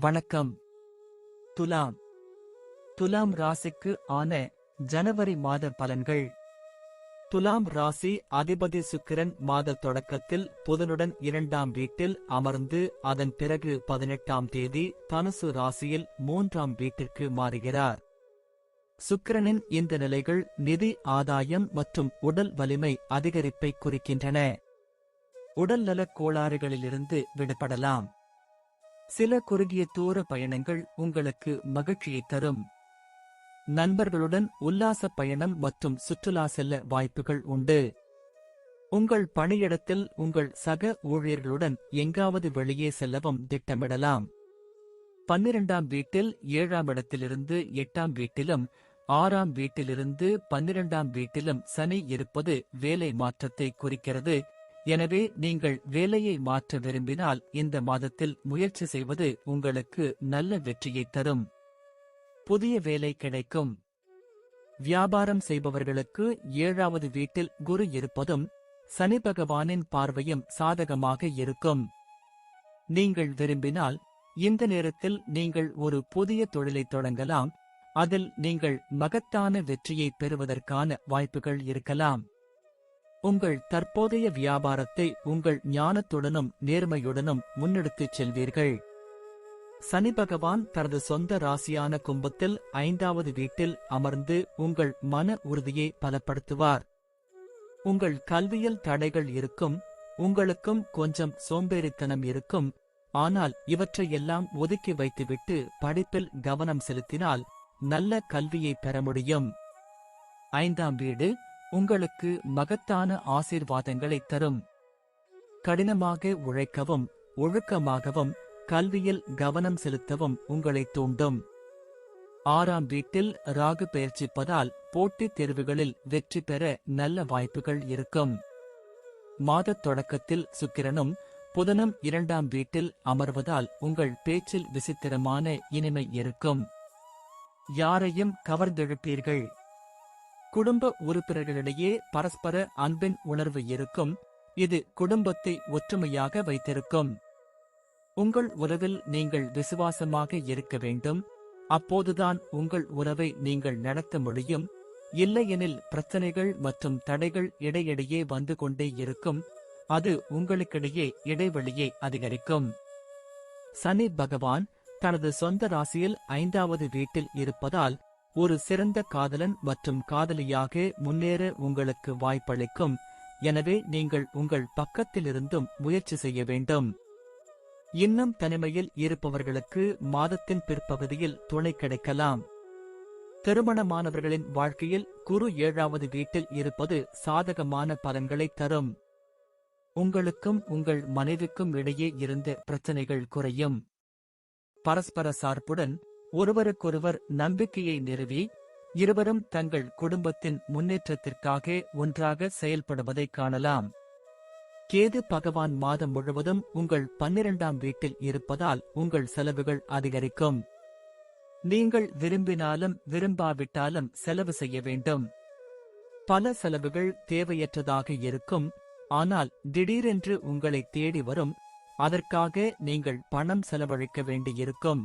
வணக்கம். துலாம். துலாம் ராசிக்கு ஆன ஜனவரி மாத பலன்கள். துலாம் ராசி அதிபதி சுக்கிரன் மாத தொடக்கத்தில் புதனுடன் இரண்டாம் வீட்டில் அமர்ந்து அதன் பிறகு பதினெட்டாம் தேதி தனுசு ராசியில் மூன்றாம் வீட்டிற்கு மாறுகிறார். சுக்கிரனின் இந்த நிலைகள் நிதி ஆதாயம் மற்றும் உடல் வலிமை அதிகரிப்பை குறிக்கின்றன. உடல்நலக் கோளாறுகளிலிருந்து விடுபடலாம். சில குறுகிய தூர பயணங்கள் உங்களுக்கு மகிழ்ச்சியை தரும். நண்பர்களுடன் உல்லாச பயணம் மற்றும் சுற்றுலா செல்ல வாய்ப்புகள் உண்டு. உங்கள் பணியிடத்தில் உங்கள் சக ஊழியர்களுடன் எங்காவது வெளியே செல்லவும் திட்டமிடலாம். பன்னிரண்டாம் வீட்டில் ஏழாம் இடத்திலிருந்து எட்டாம் வீட்டிலும் ஆறாம் வீட்டிலிருந்து பன்னிரண்டாம் வீட்டிலும் சனி இருப்பது வேலை மாற்றத்தை குறிக்கிறது. எனவே நீங்கள் வேலையை மாற்ற விரும்பினால் இந்த மாதத்தில் முயற்சி செய்வது உங்களுக்கு நல்ல வெற்றியை தரும். புதிய வேலை கிடைக்கும். வியாபாரம் செய்பவர்களுக்கு ஏழாவது வீட்டில் குரு இருப்பதும் சனி பகவானின் பார்வையும் சாதகமாக இருக்கும். நீங்கள் விரும்பினால் இந்த நேரத்தில் நீங்கள் ஒரு புதிய தொழிலை தொடங்கலாம். அதில் நீங்கள் மகத்தான வெற்றியை பெறுவதற்கான வாய்ப்புகள் இருக்கலாம். உங்கள் தற்போதைய வியாபாரத்தை உங்கள் ஞானத்துடனும் நேர்மையுடனும் முன்னெடுத்துச் செல்வீர்கள். சனி பகவான் தனது சொந்த ராசியான கும்பத்தில் ஐந்தாவது வீட்டில் அமர்ந்து உங்கள் மன உறுதியை பலப்படுத்துவார். உங்கள் கல்வியில் தடைகள் இருக்கும் உங்களுக்கும் கொஞ்சம் சோம்பேறித்தனம் இருக்கும் ஆனால் இவற்றையெல்லாம் ஒதுக்கி வைத்துவிட்டு படிப்பில் கவனம் செலுத்தினால் நல்ல கல்வியை பெற முடியும். ஐந்தாம் வீடு உங்களுக்கு மகத்தான ஆசீர்வாதங்களை தரும். கடினமாக உழைக்கவும் ஒழுக்கமாகவும் கல்வியில் கவனம் செலுத்தவும் உங்களை தூண்டும். ஆறாம் வீட்டில் ராகு பெயர்ச்சிப்பதால் போட்டித் தேர்வுகளில் வெற்றி பெற நல்ல வாய்ப்புகள் இருக்கும். மாதத் தொடக்கத்தில் சுக்கிரனும் புதனும் இரண்டாம் வீட்டில் அமர்வதால் உங்கள் பேச்சில் விசித்திரமான இனிமை இருக்கும். யாரையும் கவர்ந்தெழுப்பீர்கள். குடும்ப உறுப்பினர்களிடையே பரஸ்பர அன்பின் உணர்வு இருக்கும். இது குடும்பத்தை ஒற்றுமையாக வைத்திருக்கும். உங்கள் உறவில் நீங்கள் விசுவாசமாக இருக்க வேண்டும். அப்போதுதான் உங்கள் உறவை நீங்கள் நடத்த முடியும். இல்லையெனில் பிரச்சனைகள் மற்றும் தடைகள் இடையிடையே வந்து கொண்டே இருக்கும். அது உங்களுக்கிடையே இடைவெளியை அதிகரிக்கும். சனி பகவான் தனது சொந்த ராசியில் ஐந்தாவது வீட்டில் இருப்பதால் ஒரு சிறந்த காதலன் மற்றும் காதலியாக முன்னேற உங்களுக்கு வாய்ப்பளிக்கும். எனவே நீங்கள் உங்கள் பக்கத்திலிருந்தும் முயற்சி செய்ய வேண்டும். இன்னும் தனிமையில் இருப்பவர்களுக்கு மாதத்தின் பிற்பகுதியில் துணை கிடைக்கலாம். திருமணமானவர்களின் வாழ்க்கையில் குரு ஏழாவது வீட்டில் இருப்பது சாதகமான பலன்களை தரும். உங்களுக்கும் உங்கள் மனைவிக்கும் இடையே இருந்த பிரச்சனைகள் குறையும். பரஸ்பர சார்புடன் ஒருவருக்கொருவர் நம்பிக்கையை நிறுவி இருவரும் தங்கள் குடும்பத்தின் முன்னேற்றத்திற்காக ஒன்றாக செயல்படுவதை காணலாம். கேது பகவான் மாதம் முழுவதும் உங்கள் பன்னிரண்டாம் வீட்டில் இருப்பதால் உங்கள் செலவுகள் அதிகரிக்கும். நீங்கள் விரும்பினாலும் விரும்பாவிட்டாலும் செலவு செய்ய வேண்டும். பல செலவுகள் தேவையற்றதாக இருக்கும் ஆனால் திடீரென்று உங்களை தேடி வரும் அதற்காக நீங்கள் பணம் செலவழிக்க வேண்டியிருக்கும்.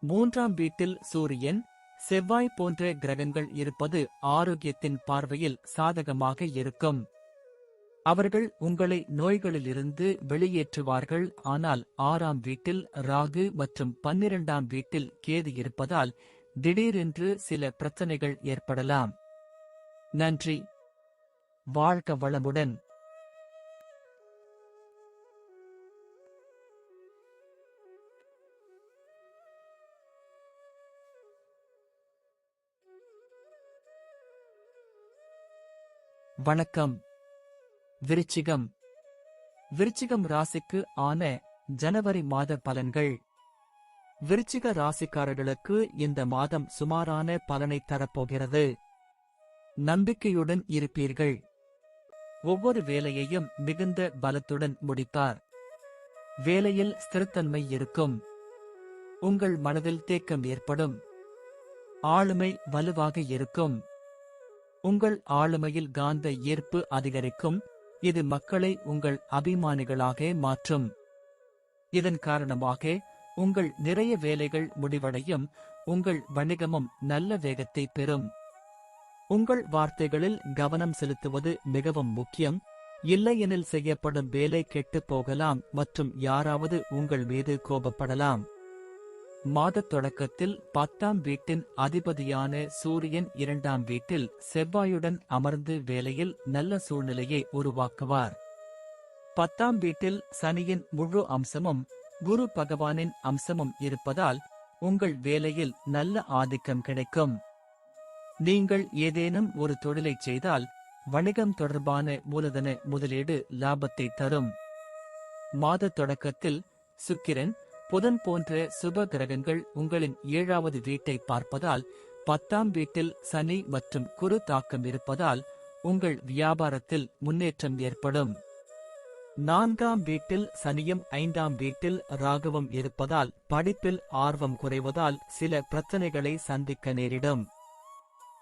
மூன்றாம் வீட்டில் சூரியன் செவ்வாய் போன்ற கிரகங்கள் இருப்பது ஆரோக்கியத்தின் பார்வையில் சாதகமாக இருக்கும். அவர்கள் உங்களை நோய்களிலிருந்து வெளியேற்றுவார்கள். ஆனால் ஆறாம் வீட்டில் ராகு மற்றும் பன்னிரண்டாம் வீட்டில் கேது இருப்பதால் திடீரென்று சில பிரச்சனைகள் ஏற்படலாம். நன்றி. வாழ்க வளமுடன். வணக்கம். விருச்சிகம். விருச்சிகம் ராசிக்கு ஆன ஜனவரி மாத பலன்கள். விருச்சிக ராசிக்காரர்களுக்கு இந்த மாதம் சுமாரான பலனை தரப்போகிறது. நம்பிக்கையுடன் இருப்பீர்கள். ஒவ்வொரு வேலையையும் மிகுந்த பலத்துடன் முடிப்பார் வேலையில் ஸ்திரத்தன்மை இருக்கும். உங்கள் மனதில் தேக்கம் ஏற்படும். ஆளுமை வலுவாக இருக்கும். உங்கள் ஆளுமையில் காந்த ஈர்ப்பு அதிகரிக்கும். இது மக்களை உங்கள் அபிமானிகளாக மாற்றும். இதன் காரணமாக உங்கள் நிறைய வேலைகள் முடிவடையும். உங்கள் வணிகமும் நல்ல வேகத்தை பெறும். உங்கள் வார்த்தைகளில் கவனம் செலுத்துவது மிகவும் முக்கியம். இல்லையெனில் செய்யப்படும் வேலை கெட்டுப் போகலாம் மற்றும் யாராவது உங்கள் மீது கோபப்படலாம். மாதத் தொடக்கத்தில் பத்தாம் வீட்டின் அதிபதியான சூரியன் இரண்டாம் வீட்டில் செவ்வாயுடன் அமர்ந்து வேலையில் நல்ல சூழ்நிலையை உருவாக்குவார். பத்தாம் வீட்டில் சனியின் முழு அம்சமும் குரு பகவானின் அம்சமும் இருப்பதால் உங்கள் வேலையில் நல்ல ஆதிக்கம் கிடைக்கும். நீங்கள் ஏதேனும் ஒரு தொழிலை செய்தால் வணிகம் தொடர்பான மூலதன முதலீடு லாபத்தை தரும். மாத தொடக்கத்தில் சுக்கிரன் புதன் போன்ற சுப கிரகங்கள் உங்களின் ஏழாவது வீட்டை பார்ப்பதால் பத்தாம் வீட்டில் சனி மற்றும் குரு தாக்கம் இருப்பதால் உங்கள் வியாபாரத்தில் முன்னேற்றம் ஏற்படும். நான்காம் வீட்டில் சனியும் ஐந்தாம் வீட்டில் ராகுவும் இருப்பதால் படிப்பில் ஆர்வம் குறைவதால் சில பிரச்சனைகளை சந்திக்க நேரிடும்.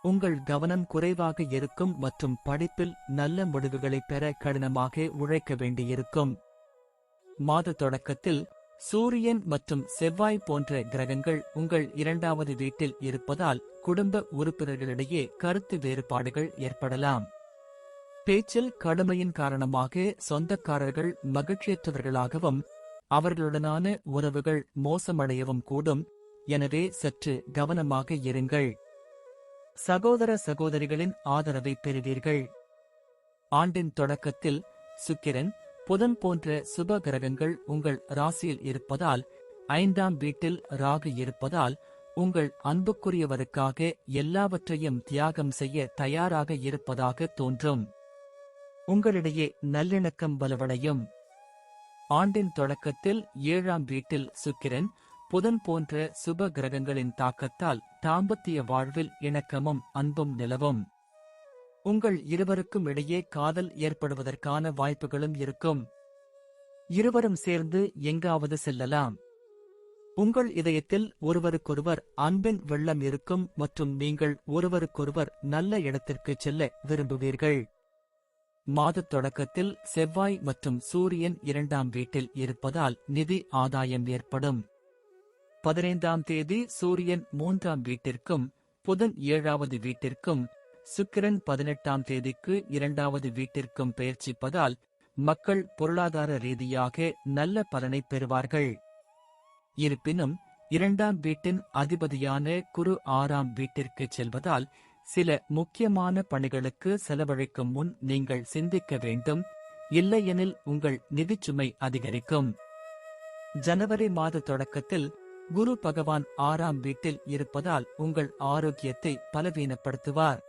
உங்கள் கவனம் குறைவாக இருக்கும் மற்றும் படிப்பில் நல்ல முடிவுகளை பெற கடினமாக உழைக்க வேண்டியிருக்கும். மாத தொடக்கத்தில் சூரியன் மற்றும் செவ்வாய் போன்ற கிரகங்கள் உங்கள் இரண்டாவது வீட்டில் இருப்பதால் குடும்ப உறுப்பினர்களிடையே கருத்து வேறுபாடுகள் ஏற்படலாம். பேச்சில் கடுமையின் காரணமாக சொந்தக்காரர்கள் மகிழ்ச்சியற்றவர்களாகவும் அவர்களுடனான உறவுகள் மோசமடையவும் கூடும். எனவே சற்று கவனமாக இருங்கள். சகோதர சகோதரிகளின் ஆதரவை பெறுவீர்கள். ஆண்டின் தொடக்கத்தில் சுக்கிரன் புதன் போன்ற சுப கிரகங்கள் உங்கள் ராசியில் இருப்பதால் ஐந்தாம் வீட்டில் ராகு இருப்பதால் உங்கள் அன்புக்குரியவருக்காக எல்லாவற்றையும் தியாகம் செய்ய தயாராக இருப்பதாக தோன்றும். உங்களிடையே நல்லிணக்கம் பலவடையும் ஆண்டின் தொடக்கத்தில் ஏழாம் வீட்டில் சுக்கிரன் புதன் போன்ற சுப கிரகங்களின் தாக்கத்தால் தாம்பத்திய வாழ்வில் இணக்கமும் அன்பும் நிலவும். உங்கள் இருவருக்கும் இடையே காதல் ஏற்படுவதற்கான வாய்ப்புகளும் இருக்கும். இருவரும் சேர்ந்து எங்காவது செல்லலாம். உங்கள் இதயத்தில் ஒருவருக்கொருவர் அன்பின் வெள்ளம் இருக்கும் மற்றும் நீங்கள் ஒருவருக்கொருவர் நல்ல இடத்திற்கு செல்ல விரும்புவீர்கள். மாதத் தொடக்கத்தில் செவ்வாய் மற்றும் சூரியன் இரண்டாம் வீட்டில் இருப்பதால் நிதி ஆதாயம் ஏற்படும். பதினைந்தாம் தேதி சூரியன் மூன்றாம் வீட்டிற்கும் புதன் ஏழாவது வீட்டிற்கும் சுக்கிரன் பதினெட்டாம் தேதிக்கு இரண்டாவது வீட்டிற்கும் பெயர்ச்சிப்பதால் மக்கள் பொருளாதார ரீதியாக நல்ல பலனை பெறுவார்கள். இருப்பினும் இரண்டாம் வீட்டின் அதிபதியான குரு ஆறாம் வீட்டிற்கு செல்வதால் சில முக்கியமான பணிகளுக்கு செலவழிக்கும் முன் நீங்கள் சிந்திக்க வேண்டும். இல்லையெனில் உங்கள் நிதிச்சுமை அதிகரிக்கும். ஜனவரி மாத தொடக்கத்தில் குரு பகவான் ஆறாம் வீட்டில் இருப்பதால் உங்கள் ஆரோக்கியத்தை பலவீனப்படுத்துவார்.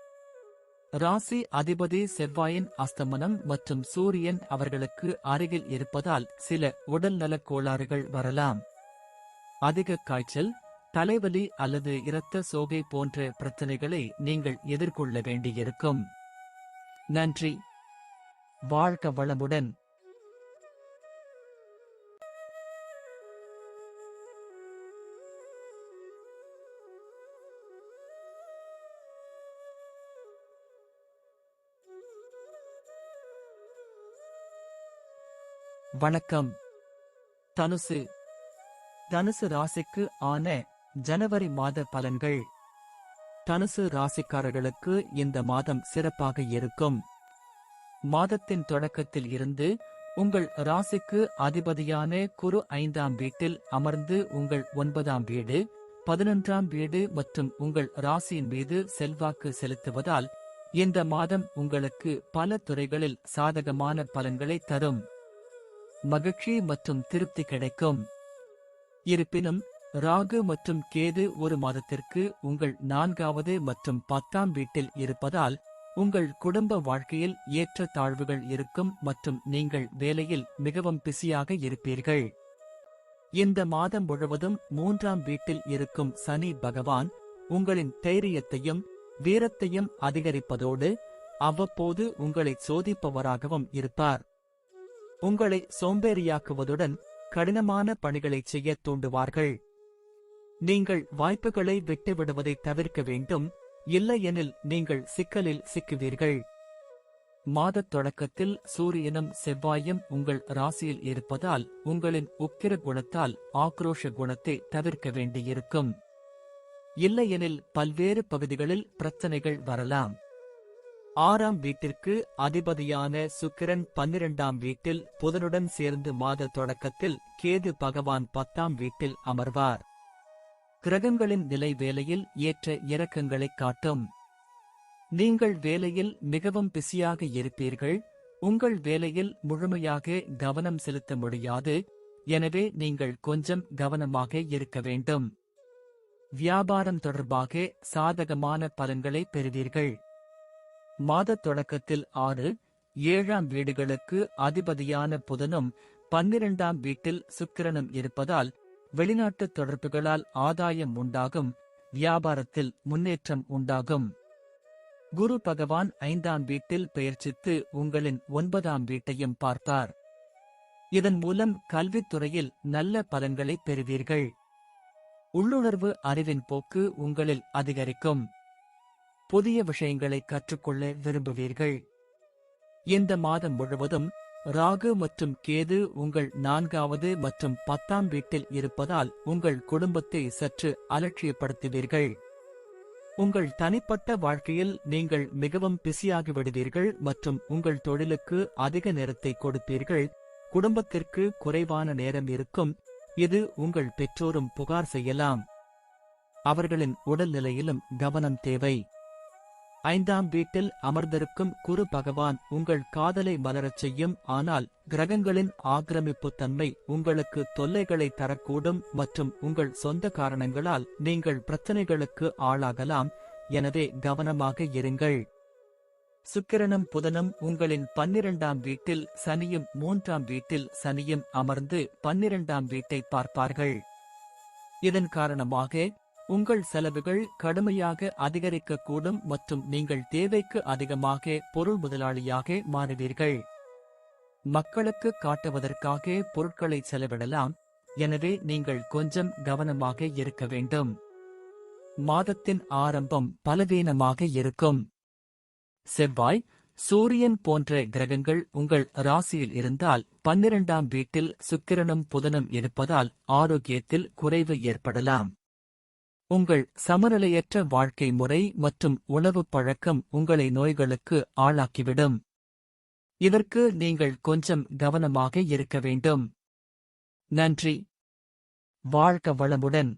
ராசி அதிபதி செவ்வாயின் அஸ்தமனம் மற்றும் சூரியன் அவர்களுக்கு அருகில் இருப்பதால் சில உடல்நலக் கோளாறுகள் வரலாம். அதிக காய்ச்சல் தலைவலி அல்லது இரத்த சோகை போன்ற பிரச்சனைகளை நீங்கள் எதிர்கொள்ள வேண்டியிருக்கும். நன்றி. வாழ்க வளமுடன். வணக்கம். தனுசு. தனுசு ராசிக்கு ஆன ஜனவரி மாத பலன்கள். தனுசு ராசிக்காரர்களுக்கு இந்த மாதம் சிறப்பாக இருக்கும். மாதத்தின் தொடக்கத்தில் இருந்து உங்கள் ராசிக்கு அதிபதியான குரு ஐந்தாம் வீட்டில் அமர்ந்து உங்கள் ஒன்பதாம் வீடு பதினொன்றாம் வீடு மற்றும் உங்கள் ராசியின் மீது செல்வாக்கு செலுத்துவதால் இந்த மாதம் உங்களுக்கு பல துறைகளில் சாதகமான பலன்களை தரும். மகிழ்ச்சி மற்றும் திருப்தி கிடைக்கும். இருப்பினும் ராகு மற்றும் கேது ஒரு மாதத்திற்கு உங்கள் நான்காவது மற்றும் பத்தாம் வீட்டில் இருப்பதால் உங்கள் குடும்ப வாழ்க்கையில் ஏற்ற தாழ்வுகள் இருக்கும் மற்றும் நீங்கள் வேலையில் மிகவும் பிஸியாக இருப்பீர்கள். இந்த மாதம் முழுவதும் மூன்றாம் வீட்டில் இருக்கும் சனி பகவான் உங்களின் தைரியத்தையும் வீரத்தையும் அதிகரிப்பதோடு அவ்வப்போது உங்களை சோதிப்பவராகவும் இருப்பார். உங்களை சோம்பேறியாக்குவதுடன் கடினமான பணிகளை செய்ய தூண்டுவார்கள். நீங்கள் வாய்ப்புகளை விட்டுவிடுவதை தவிர்க்க வேண்டும். இல்லையெனில் நீங்கள் சிக்கலில் சிக்குவீர்கள். மாதத் தொடக்கத்தில் சூரியனும் செவ்வாயும் உங்கள் ராசியில் இருப்பதால் உங்களின் உக்கிர குணத்தால் ஆக்ரோஷ குணத்தை தவிர்க்க வேண்டியிருக்கும். இல்லையெனில் பல்வேறு பகுதிகளில் பிரச்சனைகள் வரலாம். ஆறாம் வீட்டிற்கு அதிபதியான சுக்கிரன் பன்னிரண்டாம் வீட்டில் புதனுடன் சேர்ந்து மாத தொடக்கத்தில் கேது பகவான் பத்தாம் வீட்டில் அமர்வார். கிரகங்களின் நிலை வேலையில் ஏற்ற இறக்கங்களைக் காட்டும். நீங்கள் வேலையில் மிகவும் பிஸியாக இருப்பீர்கள். உங்கள் வேலையில் முழுமையாக கவனம் செலுத்த முடியாது. எனவே நீங்கள் கொஞ்சம் கவனமாக இருக்க வேண்டும். வியாபாரம் தொடர்பாக சாதகமான பலன்களை பெறுவீர்கள். மாதத் தொடக்கத்தில் ஆறு ஏழாம் வீடுகளுக்கு அதிபதியான புதனும் பன்னிரண்டாம் வீட்டில் சுக்கிரனும் இருப்பதால் வெளிநாட்டு தொடர்புகளால் ஆதாயம் உண்டாகும் வியாபாரத்தில் முன்னேற்றம் உண்டாகும். குரு பகவான் ஐந்தாம் வீட்டில் பெயர்ச்சித்து உங்களின் ஒன்பதாம் வீட்டையும் பார்த்தார். இதன் மூலம் கல்வித்துறையில் நல்ல பலன்களை பெறுவீர்கள். உள்ளுணர்வு அறிவின் போக்கு உங்களில் அதிகரிக்கும். புதிய விஷயங்களை கற்றுக்கொள்ள விரும்புவீர்கள். இந்த மாதம் முழுவதும் ராகு மற்றும் கேது உங்கள் நான்காவது மற்றும் பத்தாம் வீட்டில் இருப்பதால் உங்கள் குடும்பத்தை சற்று அலட்சியப்படுத்துவீர்கள். உங்கள் தனிப்பட்ட வாழ்க்கையில் நீங்கள் மிகவும் பிஸியாகி விடுவீர்கள் மற்றும் உங்கள் தொழிலுக்கு அதிக நேரத்தை கொடுப்பீர்கள். குடும்பத்திற்கு குறைவான நேரம் இருக்கும். இது உங்கள் பெற்றோரும் புகார் செய்யலாம். அவர்களின் உடல்நிலையிலும் கவனம் தேவை. ஐந்தாம் வீட்டில் அமர்ந்திருக்கும் குரு பகவான் உங்கள் காதலை மலரச் செய்யும். ஆனால் கிரகங்களின் ஆக்கிரமிப்பு தன்மை உங்களுக்கு தொல்லைகளை தரக்கூடும் மற்றும் உங்கள் சொந்த காரணங்களால் நீங்கள் பிரச்சனைகளுக்கு ஆளாகலாம். எனவே கவனமாக இருங்கள். சுக்கிரனும் புதனும் உங்களின் பன்னிரண்டாம் வீட்டில் சனியும் மூன்றாம் வீட்டில் சனியும் அமர்ந்து பன்னிரண்டாம் வீட்டை பார்ப்பார்கள். இதன் காரணமாக உங்கள் செலவுகள் கடுமையாக அதிகரிக்கக்கூடும் மற்றும் நீங்கள் தேவைக்கு அதிகமாக பொருள் முதலாளியாக மாறுவீர்கள். மக்களுக்கு காட்டுவதற்காக பொருட்களை செலவிடலாம். எனவே நீங்கள் கொஞ்சம் கவனமாக இருக்க வேண்டும். மாதத்தின் ஆரம்பம் பலவீனமாக இருக்கும். செவ்வாய் சூரியன் போன்ற கிரகங்கள் உங்கள் ராசியில் இருந்தால் பன்னிரண்டாம் வீட்டில் சுக்கிரனும் புதனும் இருப்பதால் ஆரோக்கியத்தில் குறைவு ஏற்படலாம். உங்கள் சமநிலையற்ற வாழ்க்கை முறை மற்றும் உணவுப் பழக்கம் உங்களை நோய்களுக்கு ஆளாக்கிவிடும். இதற்கு நீங்கள் கொஞ்சம் கவனமாக இருக்க வேண்டும். நன்றி. வாழ்க வளமுடன்.